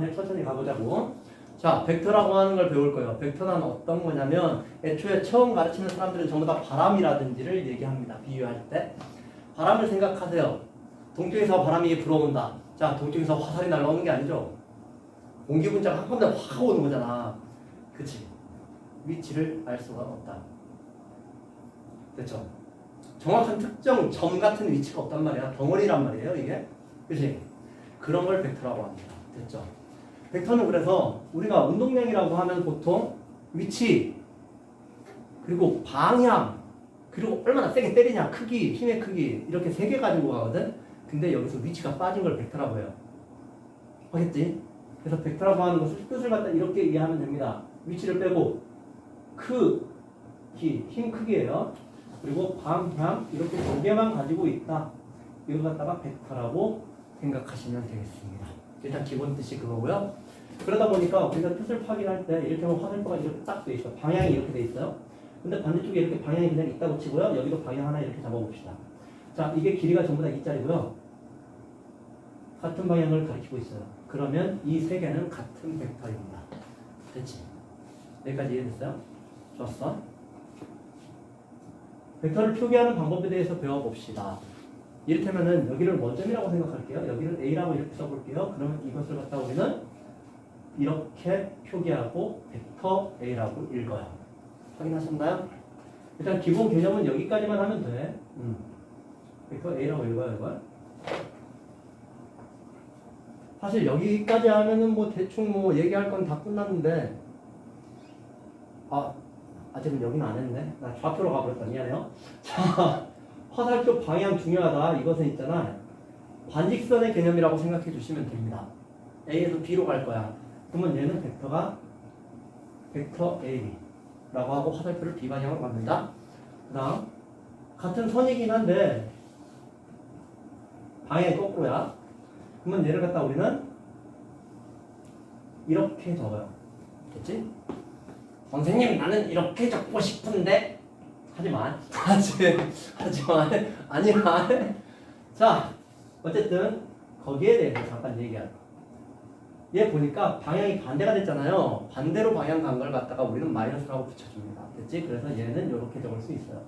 그냥 천천히 가보자고. 자, 벡터라고 하는 걸 배울 거예요. 벡터는 어떤 거냐면 애초에 처음 가르치는 사람들은 전부 다 바람이라든지를 얘기합니다. 비유할 때. 바람을 생각하세요. 동쪽에서 바람이 불어온다. 자, 동쪽에서 화살이 날라오는 게 아니죠. 공기 분자가 한 번에 확 오는 거잖아. 그치? 위치를 알 수가 없다. 됐죠? 정확한 특정 점 같은 위치가 없단 말이야. 덩어리란 말이에요, 이게. 그치? 그런 걸 벡터라고 합니다. 됐죠? 벡터는 그래서 우리가 운동량이라고 하면 보통 위치, 그리고 방향, 그리고 얼마나 세게 때리냐, 크기, 힘의 크기, 이렇게 세 개 가지고 가거든? 근데 여기서 위치가 빠진 걸 벡터라고 해요. 알겠지? 그래서 벡터라고 하는 것을 뜻을 갖다 이렇게 이해하면 됩니다. 위치를 빼고, 크기, 힘 크기예요. 그리고 방향, 이렇게 두 개만 가지고 있다. 이걸 갖다가 벡터라고 생각하시면 되겠습니다. 일단 기본 뜻이 그거고요. 그러다 보니까 우리가 뜻을 확인할 때 이렇게 하면 화살표가 이렇게 딱 돼 있어. 방향이 이렇게 돼 있어요. 근데 반대쪽에 이렇게 방향이 그냥 있다고 치고요. 여기도 방향 하나 이렇게 잡아봅시다. 자, 이게 길이가 전부 다 이짜리고요. 같은 방향을 가리키고 있어요. 그러면 이 세 개는 같은 벡터입니다. 됐지? 여기까지 이해됐어요? 좋았어. 벡터를 표기하는 방법에 대해서 배워봅시다. 이를테면은 여기를 원점이라고 생각할게요. 여기를 A라고 이렇게 써볼게요. 그러면 이것을 갖다 우리는 이렇게 표기하고 벡터 A라고 읽어요. 확인하셨나요? 일단 기본 개념은 여기까지만 하면 돼. 음. 벡터 A라고 읽어요, 이걸. 사실 여기까지 하면은 뭐 대충 뭐 얘기할 건 다 끝났는데 아 아직은 여기는 안 했네. 나 좌표로 가버렸다. 미안해요. 자, 화살표 방향 중요하다. 이것은 있잖아. 반직선의 개념이라고 생각해 주시면 됩니다. A에서 B로 갈 거야. 그러면 얘는 벡터가 벡터 A라고 하고 화살표를 B 방향으로 만든다. 그 다음 같은 선이긴 한데 방향이 거꾸로야. 그러면 얘를 갖다 우리는 이렇게 적어요. 됐지? 선생님 나는 이렇게 적고 싶은데 하지만 하지 하지만 아니야 자 어쨌든 거기에 대해서 잠깐 얘기할까 얘 보니까 방향이 반대가 됐잖아요. 반대로 방향 간 걸 갖다가 우리는 마이너스라고 붙여줍니다. 됐지? 그래서 얘는 이렇게 적을 수 있어요.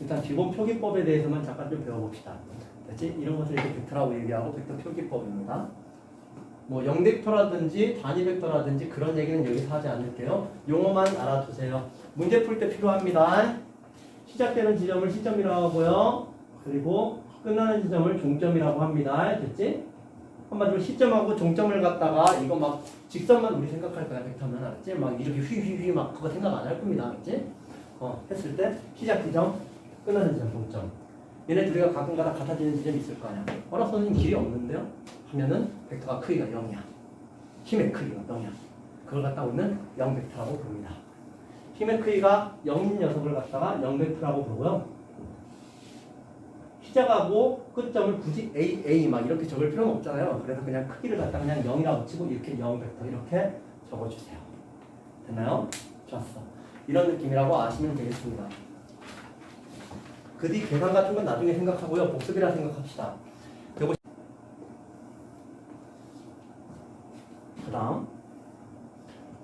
일단 기본 표기법에 대해서만 잠깐 좀 배워봅시다. 됐지? 이런 것을 이렇게 벡터라고 얘기하고 벡터 표기법입니다 뭐 영벡터라든지 단위 벡터라든지 그런 얘기는 여기서 하지 않을게요. 용어만 알아두세요. 문제 풀 때 필요합니다. 시작되는 지점을 시점이라고 하고요. 그리고 끝나는 지점을 종점이라고 합니다. 됐지? 한마디로 시점하고 종점을 갖다가 이거 막 직선만 우리 생각할 거야 벡터는 알았지? 막 이렇게 휘휘휘 막 그거 생각 안 할 겁니다. 알았지? 어 했을 때 시작 지점, 끝나는 지점 종점. 얘네 둘이가 가끔가다 같아지는 지점이 있을 거 아니야. 어라서는 길이 없는데요. 하면은 벡터가 크기가 0이야. 힘의 크기가 0이야. 그걸 갖다 우리는 0 벡터라고 부릅니다. 힘의 크기가 0인 녀석을 갖다가 0 벡터라고 부르고요. 시작하고 끝점을 굳이 A, A 막 이렇게 적을 필요는 없잖아요. 그래서 그냥 크기를 갖다 그냥 0이라고 치고 이렇게 0 벡터 이렇게 적어주세요. 됐나요? 좋았어. 이런 느낌이라고 아시면 되겠습니다. 그 뒤 계산 같은 건 나중에 생각하고요. 복습이라 생각합시다. 그 다음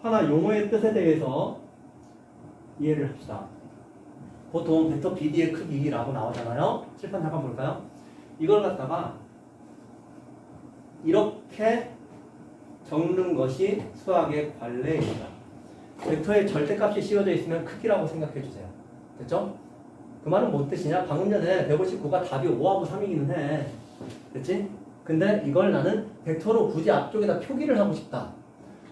하나 용어의 뜻에 대해서 이해를 합시다. 보통 벡터 BD의 크기라고 나오잖아요. 칠판 잠깐 볼까요? 이걸 갖다가 이렇게 적는 것이 수학의 관례입니다. 벡터의 절대값이 씌워져 있으면 크기라고 생각해 주세요. 됐죠? 그 말은 뭔 뜻이냐? 방금 전에 159가 답이 5하고 3이기는 해. 됐지? 근데 이걸 나는 벡터로 굳이 앞쪽에다 표기를 하고 싶다.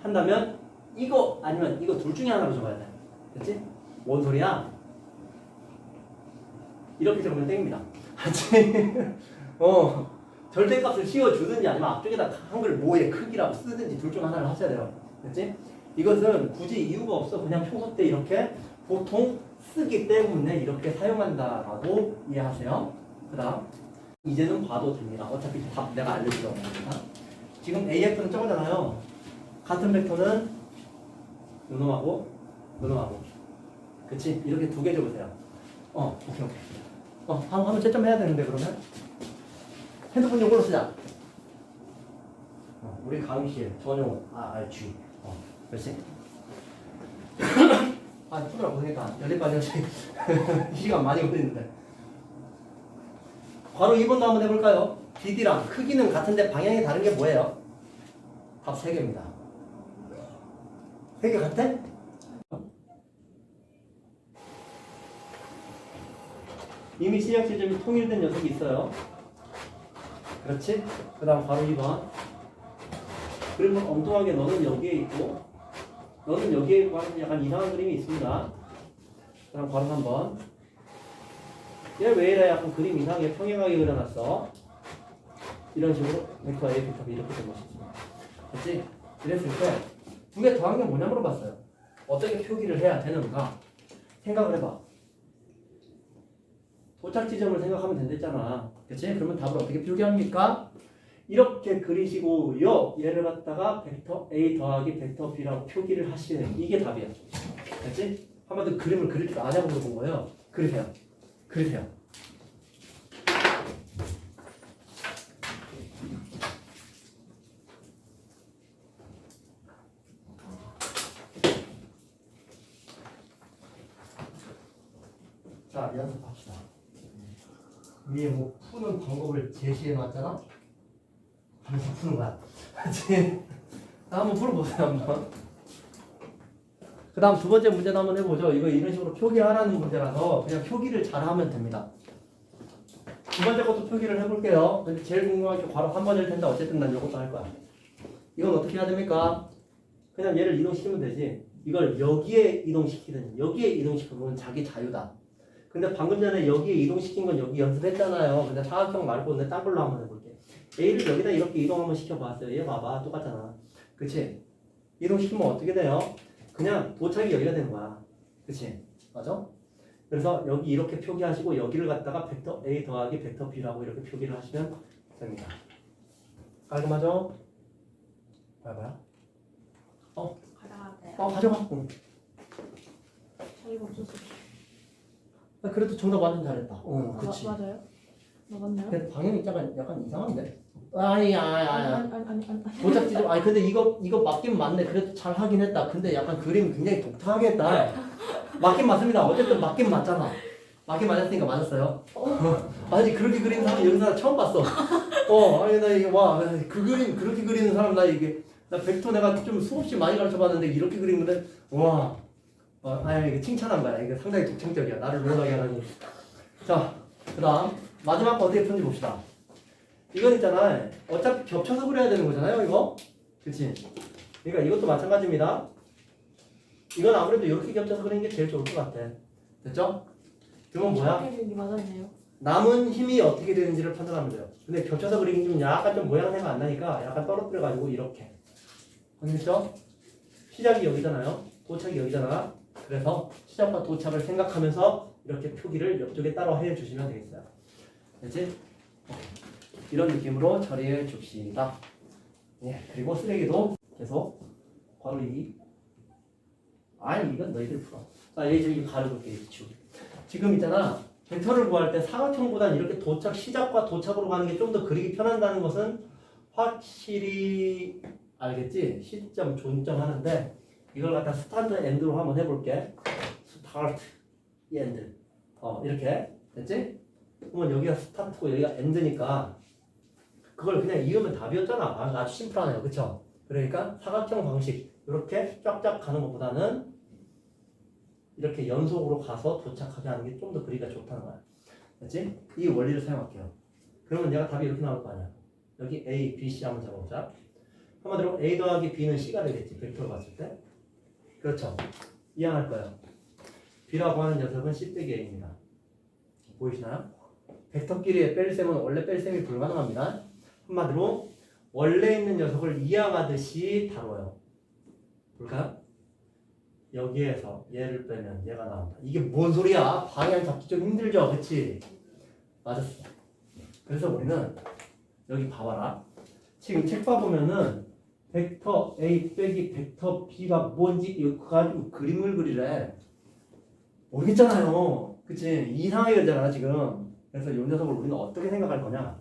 한다면 이거 아니면 이거 둘 중에 하나로 적어야 돼. 됐지? 뭔 소리야? 이렇게 적으면 땡입니다. 알지? 어. 절대값을 씌워주든지 아니면 앞쪽에다 한글 모의 크기라고 쓰든지 둘 중 하나를 하셔야 돼요. 됐지? 이것은 굳이 이유가 없어. 그냥 평소 때 이렇게 보통 쓰기 때문에 이렇게 사용한다라고 이해하세요. 그 다음 이제는 봐도 됩니다. 어차피 답 내가 알려주려고 합니다. 지금 AF는 저거잖아요. 같은 벡터는 요놈하고 요놈하고 그치? 이렇게 두 개 적으세요. 어, 오케이 오케이. 어, 한번 한번 채점 해야 되는데 그러면 핸드폰 이걸로 쓰자. 어, 우리 강의실 전용 아, 아 G 어, 그렇지? 아, 고생했다. 연립반 연습 시간 많이 걸리는데. 바로 2번도 한번 해볼까요? BD랑 크기는 같은데 방향이 다른 게 뭐예요? 답 3개입니다. 3개 같아? 이미 시작 지점이 통일된 녀석이 있어요. 그렇지? 그 다음 바로 2번. 그러면 엉뚱하게 너는 여기에 있고, 너는 여기에 하는 약간 이상한 그림이 있습니다. 그 다음 바로 3번. 얘왜 이래? 약간 그림 이상하게 평행하게 그려놨어. 이런 식으로 벡터 A, 벡터 B 이렇게 된 것이지. 그렇지? 이랬을 때 두 개 더한 게 뭐냐 물어봤어요. 어떻게 표기를 해야 되는가? 생각을 해봐. 도착 지점을 생각하면 된댔잖아. 그치? 그러면 답을 어떻게 표기합니까? 이렇게 그리시고요. 얘를 갖다가 벡터 A 더하기 벡터 B라고 표기를 하시는 이게 답이야. 그치? 한마디로 그림을 그릴 줄 아냐고 물어본 거예요. 그리세요. 그리세요. 자, 연습합시다. 위에 뭐 푸는 방법을 제시해 놨잖아? 하면서 푸는 거야. 자, 한번 풀어보세요, 한번. 그 다음 두 번째 문제도 한번 해보죠. 이거 이런 식으로 표기하라는 문제라서 그냥 표기를 잘 하면 됩니다. 두 번째 것도 표기를 해볼게요. 근데 제일 궁금한 게 바로 한 번일 텐데 어쨌든 난 이것도 할 거야. 이건 어떻게 해야 됩니까? 그냥 얘를 이동시키면 되지. 이걸 여기에 이동시키든 여기에 이동시키면 자기 자유다. 근데 방금 전에 여기에 이동시킨 건 여기 연습했잖아요. 근데 사각형 말고 근데 딴 걸로 한번 해볼게. A를 여기다 이렇게 이동 한번 시켜봤어요. 얘 봐봐. 똑같잖아. 그치? 이동시키면 어떻게 돼요? 그냥 도착이 여기가 되는 거야. 그치? 맞아? 그래서 여기 이렇게 표기하시고 여기를 갖다가 벡터 A 더하기 벡터 B라고 이렇게 표기를 하시면 됩니다. 깔끔하죠? 봐봐요. 가져가도 돼요? 어, 가져가. 응. 없어서. 아, 그래도 정답 완전 잘했다. 어, 아, 그치. 마, 맞아요? 맞나요? 근데 방향이 약간, 약간 이상한데? 아니, 아니, 아니. 아니. 아니 아니 아니. 도착 지점 아니 근데 이거 이거 맞긴 맞네. 그래도 잘 하긴 했다. 근데 약간 그림 굉장히 독특하게 했다 맞긴 맞습니다. 어쨌든 맞긴 맞잖아. 맞긴 맞았으니까 맞았어요. 아니 그렇게 그리는 사람 여기 서 처음 봤어. 어 아니 나 이게 와그 그림 그렇게 그리는 사람 나 이게 나 벡터 내가 좀 수없이 많이 가르쳐 봤는데 이렇게 그리는데 와. 어, 아니 이게 칭찬한 거야. 이게 상당히 독창적이야. 나를 놀라게 하다니. 자 그다음 마지막 거 어떻게 푸는지 봅시다 이건 있잖아. 어차피 겹쳐서 그려야 되는 거잖아요, 이거. 그치? 그러니까 이것도 마찬가지입니다. 이건 아무래도 이렇게 겹쳐서 그리는 게 제일 좋을 것 같아. 됐죠? 그러면 뭐야? 남은 힘이 어떻게 되는지를 판단하면 돼요. 근데 겹쳐서 그리긴 좀 약간 좀 모양새가 안 나니까 약간 떨어뜨려가지고 이렇게. 알겠죠? 시작이 여기잖아요. 도착이 여기잖아. 그래서 시작과 도착을 생각하면서 이렇게 표기를 옆쪽에 따로 해주시면 되겠어요. 됐지? 이 런 느낌으로 처리해 줍시다. 예, 그리고 쓰레기도 계속 괄호 2. 아니, 이건 너희들 풀어. 자, 얘 지금 가려볼게, 이 지금 있잖아. 벡터를 구할 때 사각형보다는 이렇게 도착, 시작과 도착으로 가는 게 좀 더 그리기 편한다는 것은 확실히 알겠지? 시점, 존점 하는데 이걸 갖다 스타트 엔드로 한번 해볼게. 스타트, 엔드. 어, 이렇게. 됐지? 그러면 여기가 스타트고 여기가 엔드니까 그걸 그냥 이으면 답이었잖아. 아, 아주 심플하네요. 그쵸? 그러니까 사각형 방식 이렇게 쫙쫙 가는 것보다는 이렇게 연속으로 가서 도착하게 하는 게 좀 더 그리기가 좋다는 거야. 됐지? 이 원리를 사용할게요. 그러면 내가 답이 이렇게 나올 거 아니야. 여기 A, B, C 한번 잡아보자. 한마디로 A 더하기 B는 C가 되겠지. 벡터로 봤을 때. 그렇죠. 이해할 거예요. B라고 하는 녀석은 C 빼기 A입니다. 보이시나요? 벡터끼리의 뺄셈은 원래 뺄셈이 불가능합니다. 한마디로 원래 있는 녀석을 이양하듯이 다뤄요. 볼까요? 여기에서 얘를 빼면 얘가 나온다. 이게 뭔 소리야? 방향 잡기 좀 힘들죠, 그렇지? 맞았어. 그래서 우리는 여기 봐봐라. 지금 책 봐보면은 벡터 A 빼기 벡터 B가 뭔지 이거 가지고 그림을 그리래. 모르겠잖아요. 그치? 이상하게 그리잖아, 지금. 그래서 이 녀석을 우리는 어떻게 생각할 거냐?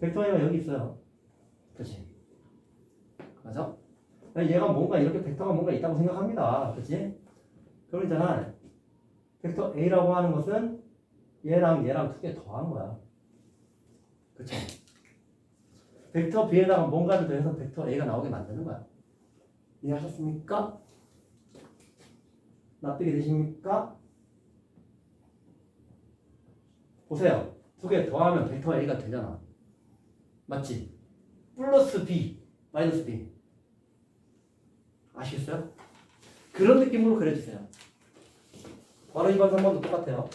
벡터 A가 여기 있어요. 그치? 맞아? 얘가 뭔가 이렇게 벡터가 뭔가 있다고 생각합니다. 그치? 그럼 있잖아. 벡터 A라고 하는 것은 얘랑 얘랑 두 개 더한 거야. 그쵸? 벡터 B에다가 뭔가를 더해서 벡터 A가 나오게 만드는 거야. 이해하셨습니까? 납득이 되십니까? 보세요. 두 개 더하면 벡터 A가 되잖아. 맞지? 플러스 B, 마이너스 B. 아시겠어요? 그런 느낌으로 그려주세요. 바로 2번, 3번도 똑같아요.